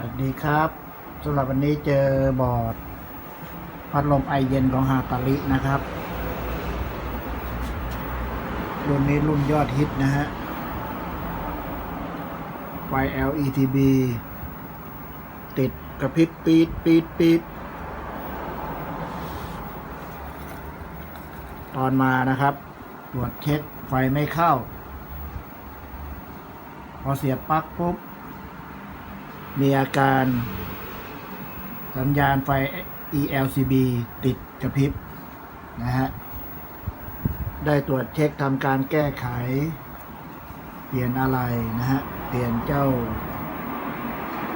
สวัสดีครับสำหรับวันนี้เจอบอร์ดพัดลมไอเย็นของฮาตาลินะครับรุ่นนี้รุ่นยอดฮิตนะฮะไฟ LETB ติดกระพริบปีดปีดปีดตอนมานะครับ ตรวจเช็คไฟไม่เข้า พอเสียบปลั๊กปุ๊บ มีอาการสัญญาณไฟ ELCB ติดกระพริบนะฮะ ได้ตรวจเช็คทำการแก้ไข เปลี่ยนอะไรนะฮะ เปลี่ยนเจ้า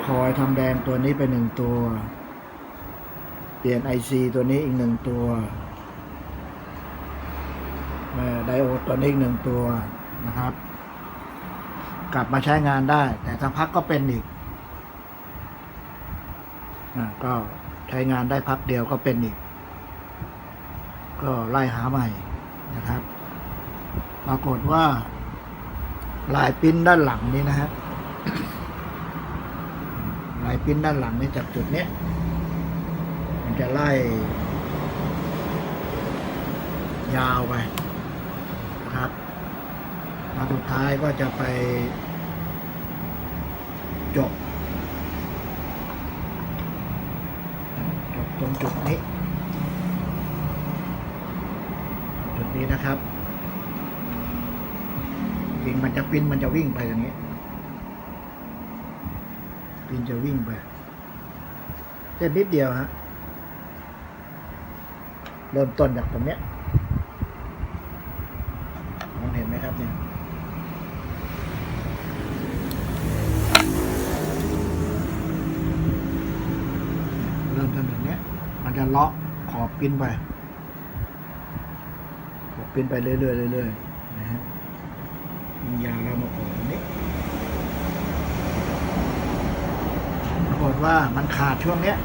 คอยทำแดงตัวนี้ไปหนึ่งตัว เปลี่ยน IC ตัวนี้อีกหนึ่งตัวไดโอดตัวนี้อีกหนึ่งตัวนะครับ กลับมาใช้งานได้ แต่สักพักก็เป็นอีก ก็ใช้งานได้พักเดียวก็เป็นอีก ก็ไล่หาใหม่นะครับ ปรากฏว่า ลายปิ้นด้านหลังนี้นะฮะลายปิ้นด้านหลังนี้จากจุดเนี้ยมันจะไล่ยาวไปนะครับมาสุดท้ายก็จะไปจบ จุดนี้ จุดนี้นะครับจริงมันจะปินมันจะวิ่งไปอย่างนี้ปินจะวิ่งไปแค่นิดเดียวฮะเริ่มต้นจากตรงเนี้ยมองเห็นไหมครับเนี่ยเริ่มทำแบบเนี้ย มันจะเลาะขอบปิ้นไป ขอบปิ้นไปเรื่อยๆเรื่อยๆนะฮะมียาวแล้วมาขอบตรงนี้ปรากฏว่ามันขาดช่วงเนี้ย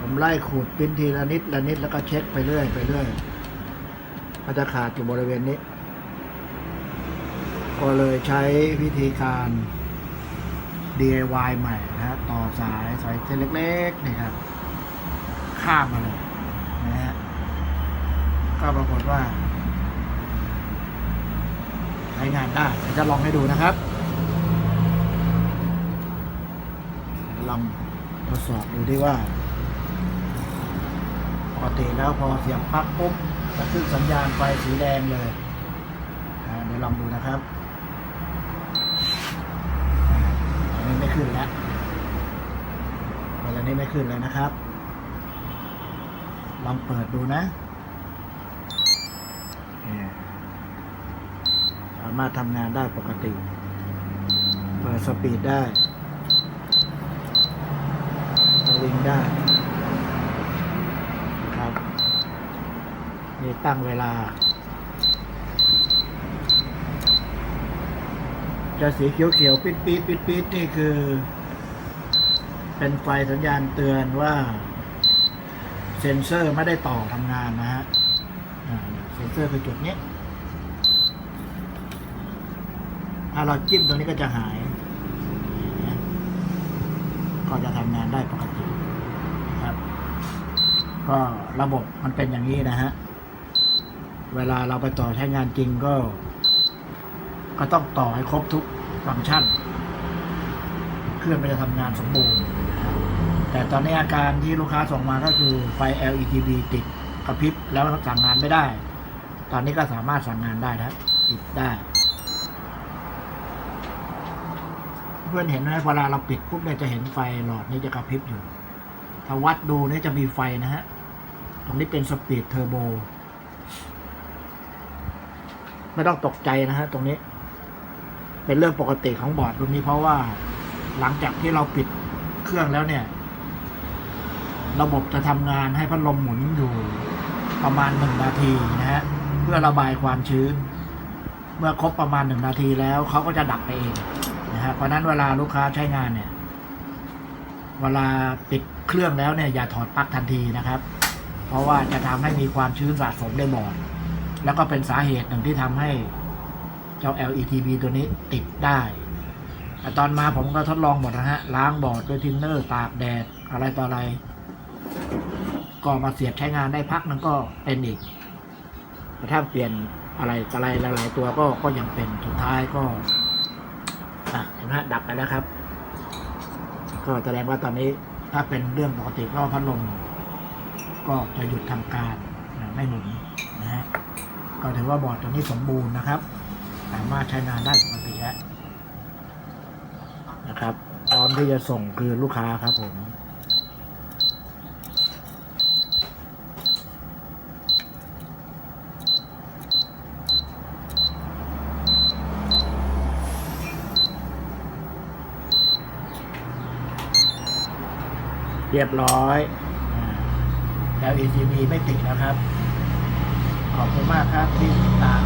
ผมไล่ขูดปิ้นทีละนิดละนิดแล้วก็เช็คไปเรื่อยไปเรื่อยมันจะขาดอยู่บริเวณนี้ ก็เลยใช้วิธีการ DIY ใหม่นะฮะต่อสายสายเส้นเล็กๆนี่ครับข้ามมาเลยนะฮะก็ปรากฏว่าใช้งานได้จะลองให้ดูนะครับลองทดสอบดูที่ว่าปกติแล้วพอเสียบปลั๊กปุ๊บจะขึ้นสัญญาณไฟสีแดงเลยเดี๋ยวลองดูนะครับ อันนี้ไม่ ขึ้นแล้วอันนี้ไม่ขึ้นแล้วนะครับ ลองเปิดดูนะ สามารถทำงานได้ปกติ เปิดสปีดได้สวิงได้ครับ นี่ตั้งเวลา จะสีเขียวๆปิดปิดปิดปิดนี่คือ เป็นไฟสัญญาณเตือนว่า เซ็นเซอร์ไม่ได้ต่อทำงานนะฮะเซ็นเซอร์คือจุดนี้ถ้าเราจิ้มตรงนี้ก็จะหาย ก็จะทำงานได้ปกตินะครับ ก็ระบบมันเป็นอย่างนี้นะฮะ เวลาเราไปต่อใช้งานจริงก็ ก็ต้องต่อให้ครบทุกฟังก์ชัน เครื่องมันจะทำงานสมบูรณ์ แต่ตอนนี้อาการที่ลูกค้าส่งมาก็คือไฟ LED ติดกระพริบแล้วสั่งงานไม่ได้ ตอนนี้ก็สามารถสั่งงานได้นะติดได้ เพื่อนเห็นไหมเวลาเราปิดปุ๊บเนี่ยจะเห็นไฟหลอดนี้จะกระพริบอยู่ ถ้าวัดดูเนี่ยจะมีไฟนะฮะ ตรงนี้เป็นสปีดเทอร์โบ ไม่ต้องตกใจนะฮะตรงนี้ เป็นเรื่องปกติของบอร์ดรุ่นนี้เพราะว่าหลังจากที่เราปิดเครื่องแล้วเนี่ย ระบบจะทำงานให้พัดลมหมุนอยู่ประมาณหนึ่งนาทีนะฮะเพื่อระบายความชื้น เมื่อครบประมาณหนึ่งนาทีแล้วเขาก็จะดับไปเองนะฮะเพราะนั้นเวลาลูกค้าใช้งานเนี่ย เวลาปิดเครื่องแล้วเนี่ยอย่าถอดปลั๊กทันทีนะครับ เพราะว่าจะทำให้มีความชื้นสะสมในบอร์ดแล้วก็เป็นสาเหตุหนึ่งที่ทำให้ เจ้า LETB ตัวนี้ติดได้แต่ตอนมาผมก็ทดลองหมดนะฮะ ล้างบอร์ดด้วยทินเนอร์ตากแดด อะไรต่ออะไร ก็มาเสียบใช้งานได้พักนึงก็เป็นอีกกระทั่งเปลี่ยนอะไรอะไรหลาย ๆ ตัวก็ก็ยังเป็นสุดท้ายก็อะเห็นไหมดับไปแล้วครับ ก็แสดงว่าตอนนี้ถ้าเป็นเรื่องปกติก็พัดลมก็จะหยุดทำการไม่หมุนนะฮะก็ถือว่าบอร์ดตัวนี้สมบูรณ์นะครับ สามารถใช้งานได้ปกติแล้วนะครับ พร้อมที่จะส่งคืนลูกค้าครับผมเรียบร้อย แล้ว A C B ไม่ติดนะครับ ขอบคุณมากครับที่ติดตาม